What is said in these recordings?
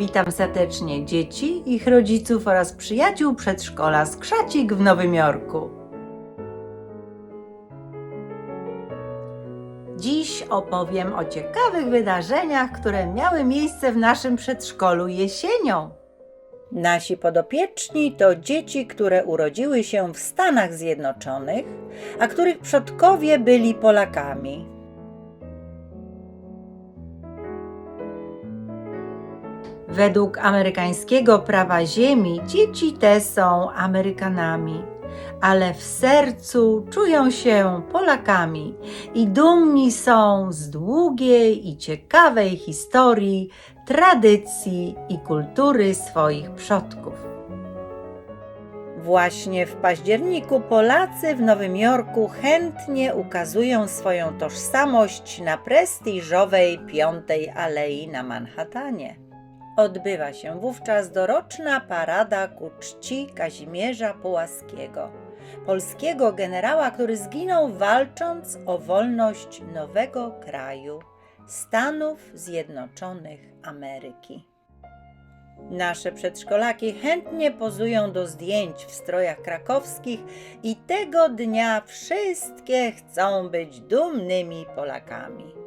Witam serdecznie dzieci, ich rodziców oraz przyjaciół przedszkola Skrzacik w Nowym Jorku. Dziś opowiem o ciekawych wydarzeniach, które miały miejsce w naszym przedszkolu jesienią. Nasi podopieczni to dzieci, które urodziły się w Stanach Zjednoczonych, a których przodkowie byli Polakami. Według amerykańskiego prawa ziemi dzieci te są Amerykanami, ale w sercu czują się Polakami i dumni są z długiej i ciekawej historii, tradycji i kultury swoich przodków. Właśnie w październiku Polacy w Nowym Jorku chętnie ukazują swoją tożsamość na prestiżowej Piątej Alei na Manhattanie. Odbywa się wówczas doroczna parada ku czci Kazimierza Pułaskiego, polskiego generała, który zginął walcząc o wolność nowego kraju Stanów Zjednoczonych Ameryki. Nasze przedszkolaki chętnie pozują do zdjęć w strojach krakowskich i tego dnia wszystkie chcą być dumnymi Polakami.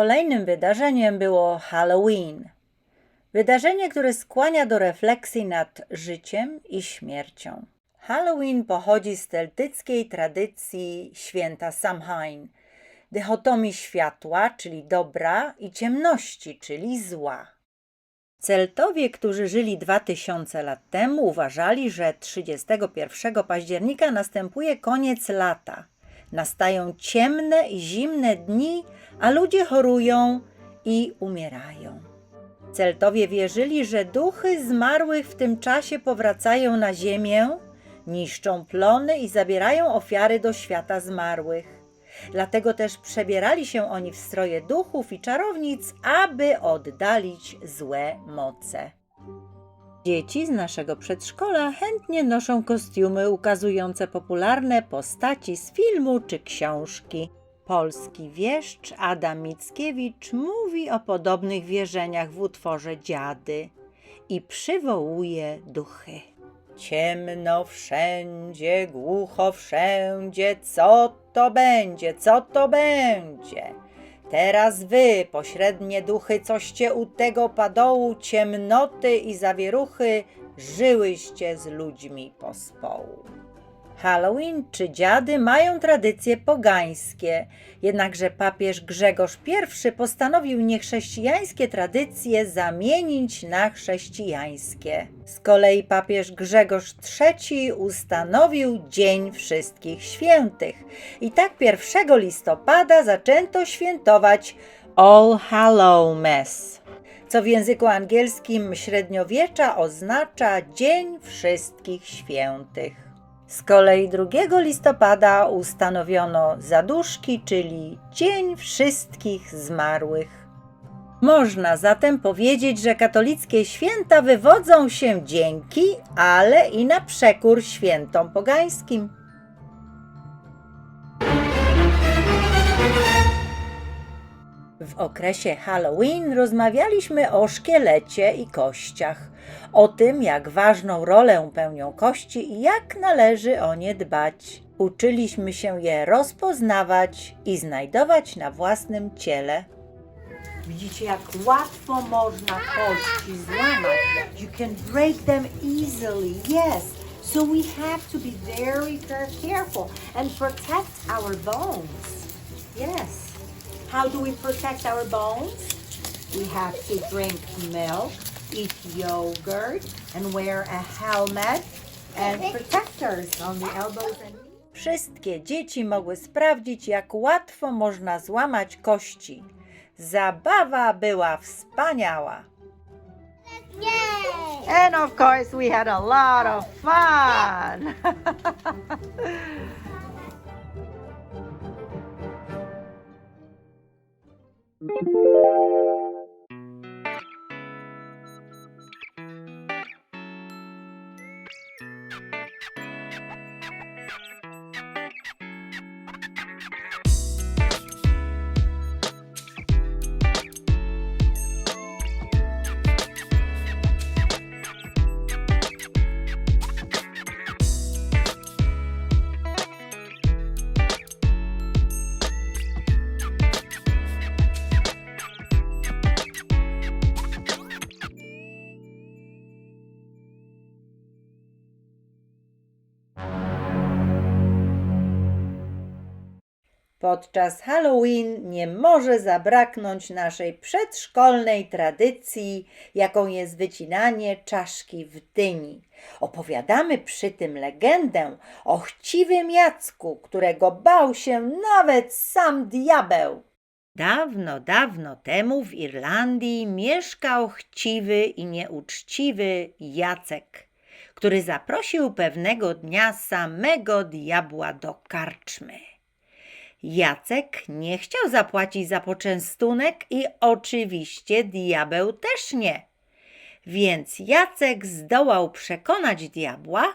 Kolejnym wydarzeniem było Halloween. Wydarzenie, które skłania do refleksji nad życiem i śmiercią. Halloween pochodzi z celtyckiej tradycji święta Samhain, dychotomii światła, czyli dobra, i ciemności, czyli zła. Celtowie, którzy żyli 2000 lat temu, uważali, że 31 października następuje koniec lata. Nastają ciemne i zimne dni, a ludzie chorują i umierają. Celtowie wierzyli, że duchy zmarłych w tym czasie powracają na ziemię, niszczą plony i zabierają ofiary do świata zmarłych. Dlatego też przebierali się oni w stroje duchów i czarownic, aby oddalić złe moce. Dzieci z naszego przedszkola chętnie noszą kostiumy ukazujące popularne postaci z filmu czy książki. Polski wieszcz Adam Mickiewicz mówi o podobnych wierzeniach w utworze Dziady i przywołuje duchy. Ciemno wszędzie, głucho wszędzie, co to będzie, co to będzie? Teraz wy, pośrednie duchy, coście u tego padołu ciemnoty i zawieruchy, żyłyście z ludźmi pospołu. Halloween czy dziady mają tradycje pogańskie, jednakże papież Grzegorz I postanowił niechrześcijańskie tradycje zamienić na chrześcijańskie. Z kolei papież Grzegorz III ustanowił Dzień Wszystkich Świętych i tak 1 listopada zaczęto świętować All Hallow Mass co w języku angielskim średniowiecza oznacza Dzień Wszystkich Świętych. Z kolei 2 listopada ustanowiono zaduszki, czyli Dzień Wszystkich Zmarłych. Można zatem powiedzieć, że katolickie święta wywodzą się dzięki, ale i na przekór świętom pogańskim. W okresie Halloween rozmawialiśmy o szkielecie i kościach, o tym, jak ważną rolę pełnią kości i jak należy o nie dbać. Uczyliśmy się je rozpoznawać i znajdować na własnym ciele. Widzicie, jak łatwo można kości złamać. You can break them easily, yes. So we have to be very care- careful and protect our bones. Yes. How do we protect our bones? We have to drink milk, eat yogurt, and wear a helmet and protectors on the elbows and knees. Wszystkie dzieci mogły sprawdzić, jak łatwo można złamać kości. Zabawa była wspaniała. Yay! And of course, we had a lot of fun. Podczas Halloween nie może zabraknąć naszej przedszkolnej tradycji, jaką jest wycinanie czaszki w dyni. Opowiadamy przy tym legendę o chciwym Jacku, którego bał się nawet sam diabeł. Dawno, dawno temu w Irlandii mieszkał chciwy i nieuczciwy Jacek, który zaprosił pewnego dnia samego diabła do karczmy. Jacek nie chciał zapłacić za poczęstunek i oczywiście diabeł też nie. Więc Jacek zdołał przekonać diabła,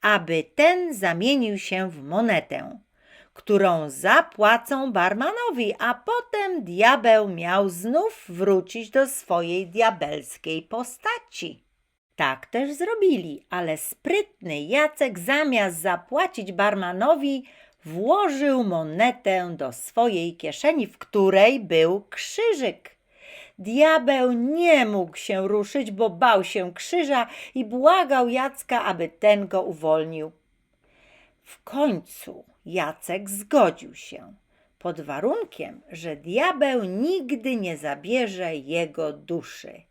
aby ten zamienił się w monetę, którą zapłacą barmanowi, a potem diabeł miał znów wrócić do swojej diabelskiej postaci. Tak też zrobili, ale sprytny Jacek zamiast zapłacić barmanowi, włożył monetę do swojej kieszeni, w której był krzyżyk. Diabeł nie mógł się ruszyć, bo bał się krzyża i błagał Jacka, aby ten go uwolnił. W końcu Jacek zgodził się, pod warunkiem, że diabeł nigdy nie zabierze jego duszy.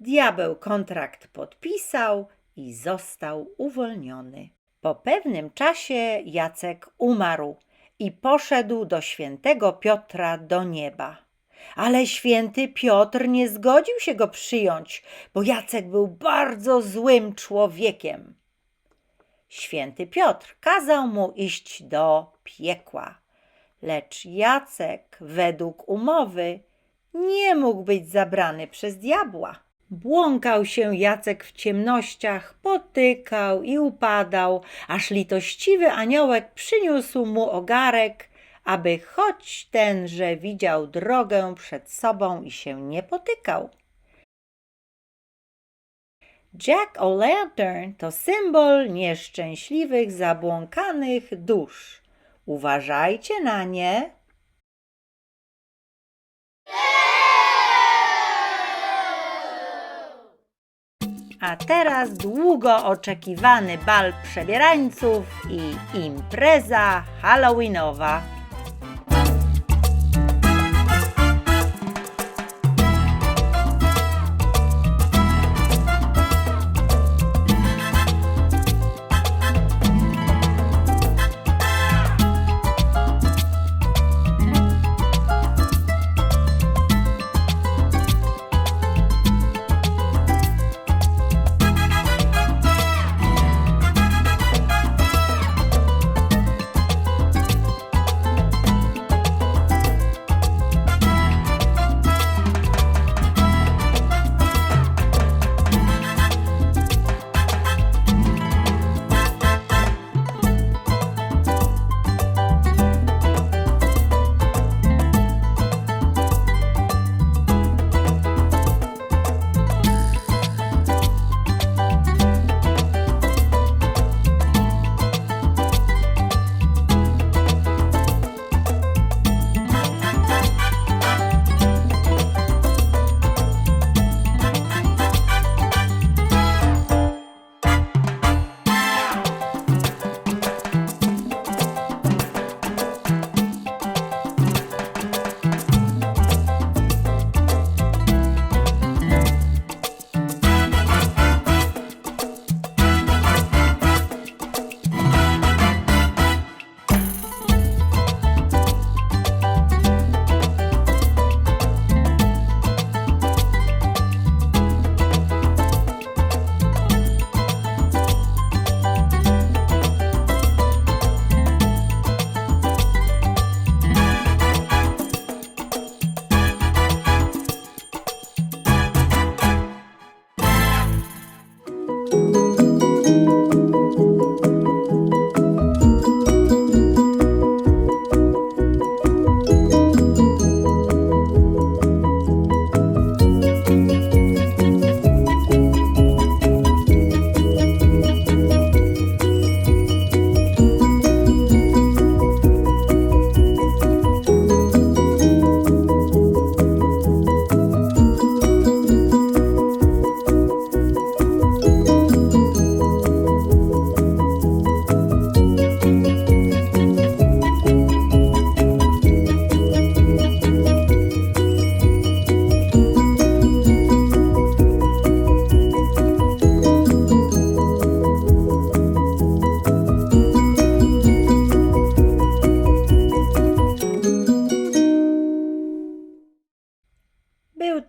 Diabeł kontrakt podpisał i został uwolniony. Po pewnym czasie Jacek umarł i poszedł do świętego Piotra do nieba. Ale święty Piotr nie zgodził się go przyjąć, bo Jacek był bardzo złym człowiekiem. Święty Piotr kazał mu iść do piekła, lecz Jacek, według umowy, nie mógł być zabrany przez diabła. Błąkał się Jacek w ciemnościach, potykał i upadał, aż litościwy aniołek przyniósł mu ogarek, aby choć tenże widział drogę przed sobą i się nie potykał. Jack O'Lantern to symbol nieszczęśliwych, zabłąkanych dusz. Uważajcie na nie. A teraz długo oczekiwany bal przebierańców i impreza halloweenowa.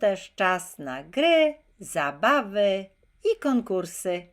Też czas na gry, zabawy i konkursy.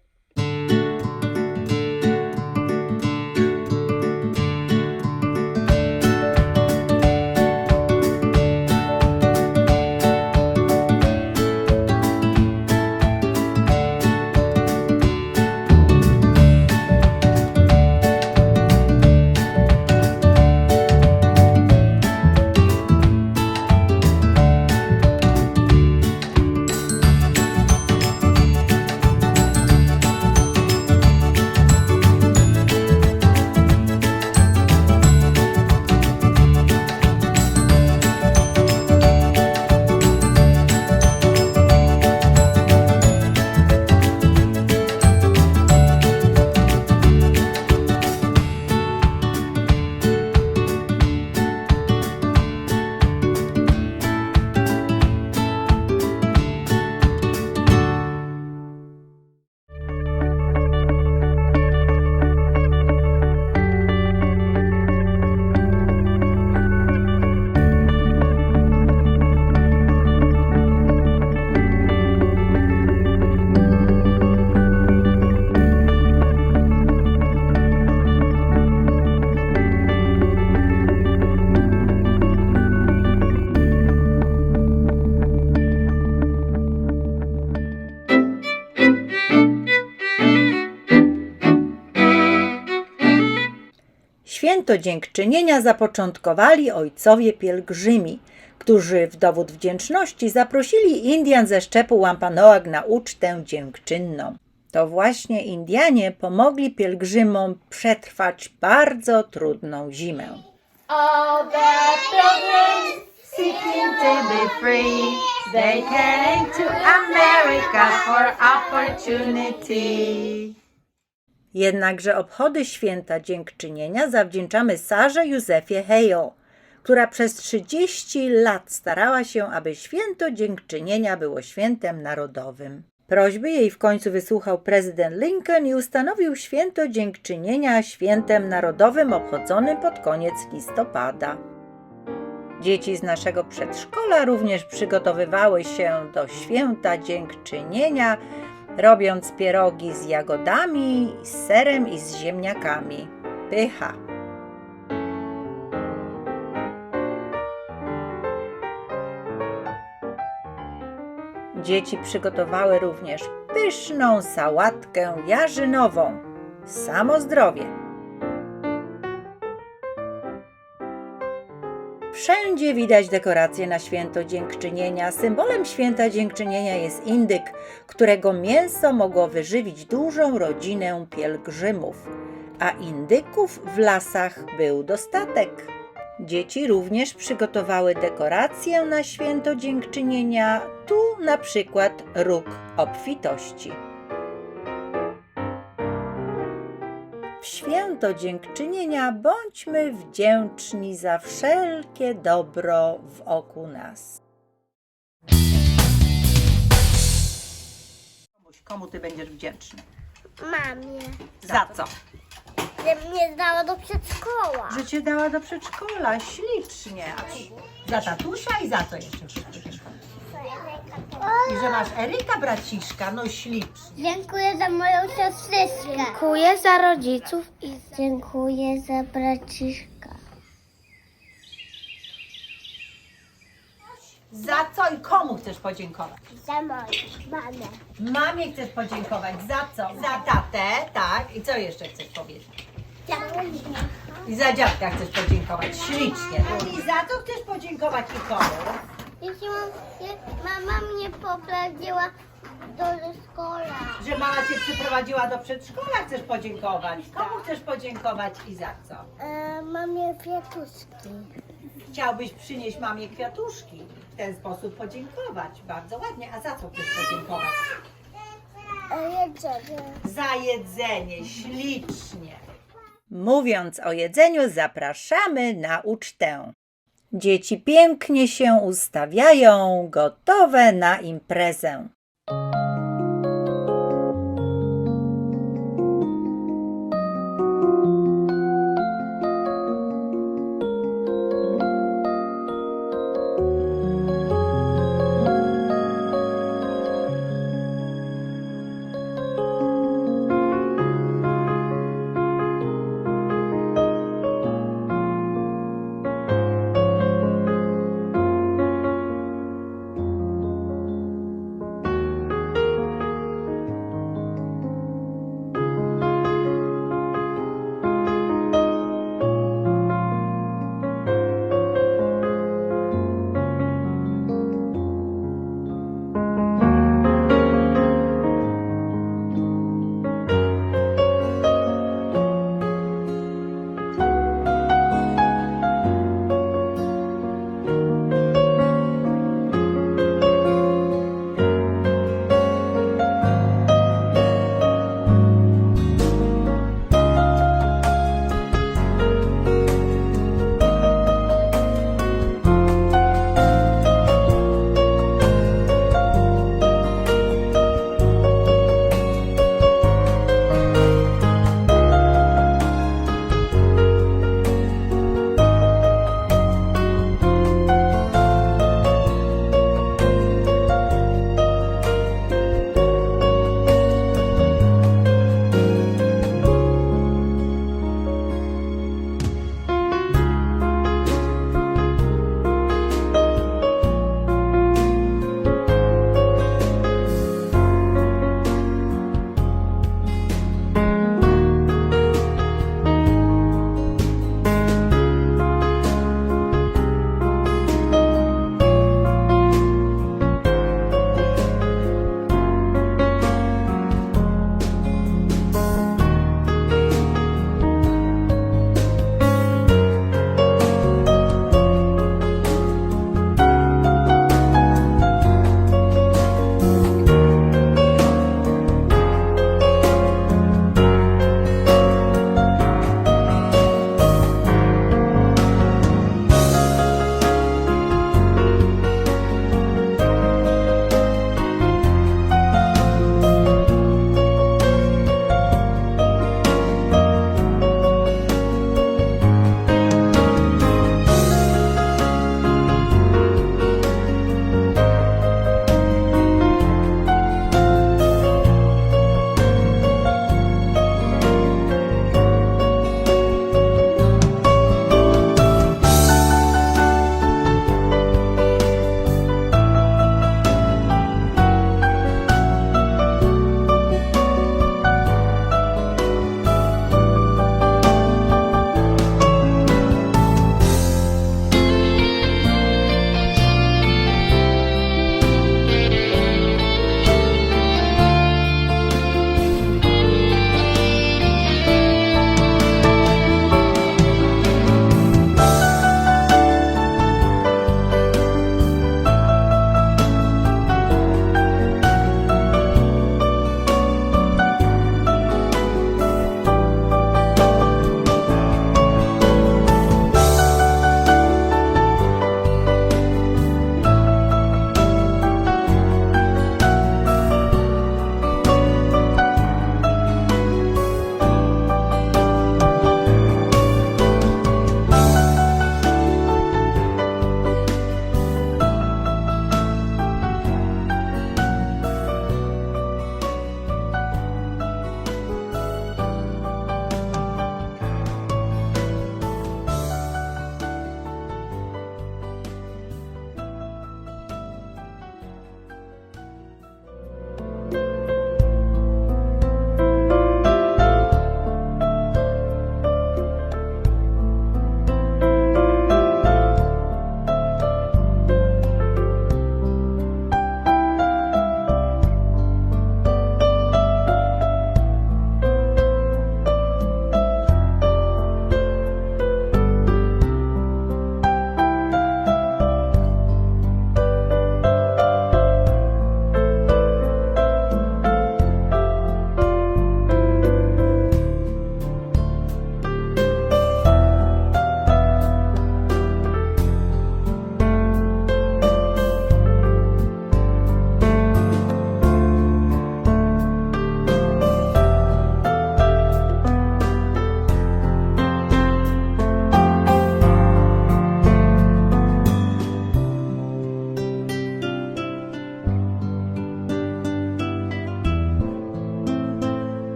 Święto Dziękczynienia zapoczątkowali ojcowie pielgrzymi, którzy w dowód wdzięczności zaprosili Indian ze szczepu Wampanoag na ucztę dziękczynną. To właśnie Indianie pomogli pielgrzymom przetrwać bardzo trudną zimę. All the seeking to be free, they came to America for opportunity. Jednakże obchody święta dziękczynienia zawdzięczamy Sarze Józefie Hale, która przez 30 lat starała się, aby święto dziękczynienia było świętem narodowym. Prośby jej w końcu wysłuchał prezydent Lincoln i ustanowił święto dziękczynienia świętem narodowym obchodzonym pod koniec listopada. Dzieci z naszego przedszkola również przygotowywały się do święta dziękczynienia, robiąc pierogi z jagodami, z serem i z ziemniakami. Pycha! Dzieci przygotowały również pyszną sałatkę jarzynową. Samo zdrowie! Wszędzie widać dekoracje na święto dziękczynienia. Symbolem święta dziękczynienia jest indyk, którego mięso mogło wyżywić dużą rodzinę pielgrzymów, a indyków w lasach był dostatek. Dzieci również przygotowały dekorację na święto dziękczynienia, tu na przykład róg obfitości. Święto dziękczynienia bądźmy wdzięczni za wszelkie dobro wokół nas. Komu ty będziesz wdzięczny? Mamie, Za co? że mnie dała do przedszkola. Że cię dała do przedszkola, ślicznie. Za tatusia i za co jeszcze? I że masz Eryka braciszka, no ślicznie. Dziękuję za moją siostryczkę. Dziękuję za rodziców i dziękuję za braciszka. Za co i komu chcesz podziękować? Za moją mamę. Mamie chcesz podziękować. Za co? Za tatę, tak. I co jeszcze chcesz powiedzieć? I za dziadka chcesz podziękować. Ślicznie. I za co chcesz podziękować i komu? Jeśli mam, je, mama mnie poprowadziła do szkoła. Że mama cię przyprowadziła do przedszkola, chcesz podziękować. Komu chcesz podziękować i za co? E, mamie kwiatuszki. Chciałbyś przynieść mamie kwiatuszki. W ten sposób podziękować. Bardzo ładnie. A za co chcesz podziękować? E, jedzenie. Za jedzenie, ślicznie. Mówiąc o jedzeniu, zapraszamy na ucztę. Dzieci pięknie się ustawiają, gotowe na imprezę.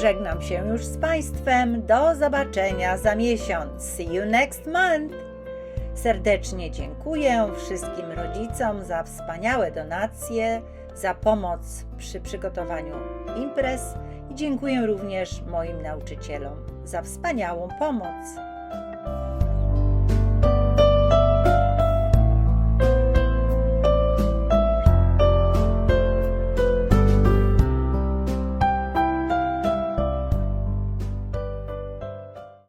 Żegnam się już z Państwem. Do zobaczenia za miesiąc. See you next month. Serdecznie dziękuję wszystkim rodzicom za wspaniałe donacje, za pomoc przy przygotowaniu imprez i dziękuję również moim nauczycielom za wspaniałą pomoc.